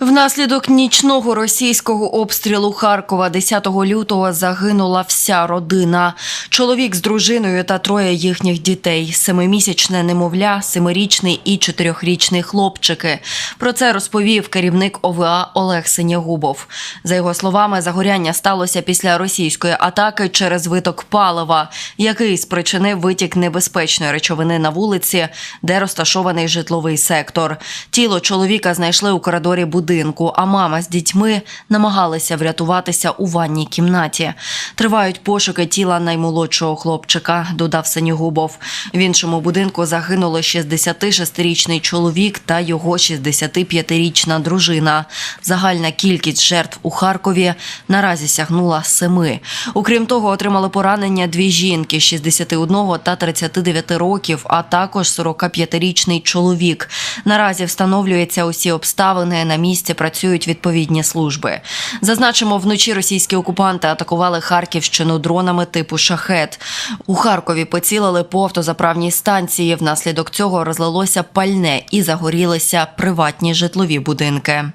Внаслідок нічного російського обстрілу Харкова 10 лютого загинула вся родина. Чоловік з дружиною та троє їхніх дітей: семимісячне немовля, семирічний і чотирьохрічний хлопчики. Про це розповів керівник ОВА Олег Синягубов. За його словами, загоряння сталося після російської атаки через виток палива, який спричинив витік небезпечної речовини на вулиці, де розташований житловий сектор. Тіло чоловіка знайшли у коридорі будинку, а мама з дітьми намагалися врятуватися у ванній кімнаті. Тривають пошуки тіла наймолодшого хлопчика, додав Синігубов. В іншому будинку загинули 66-річний чоловік та його 65-річна дружина. Загальна кількість жертв у Харкові наразі сягнула семи. Окрім того, отримали поранення дві жінки 61 та 39 років, а також 45-річний чоловік. Наразі встановлюються усі обставини. На місці працюють відповідні служби. Зазначимо, вночі російські окупанти атакували Харківщину дронами типу шахет. У Харкові поцілили по автозаправній станції. Внаслідок цього розлилося пальне і загорілися приватні житлові будинки.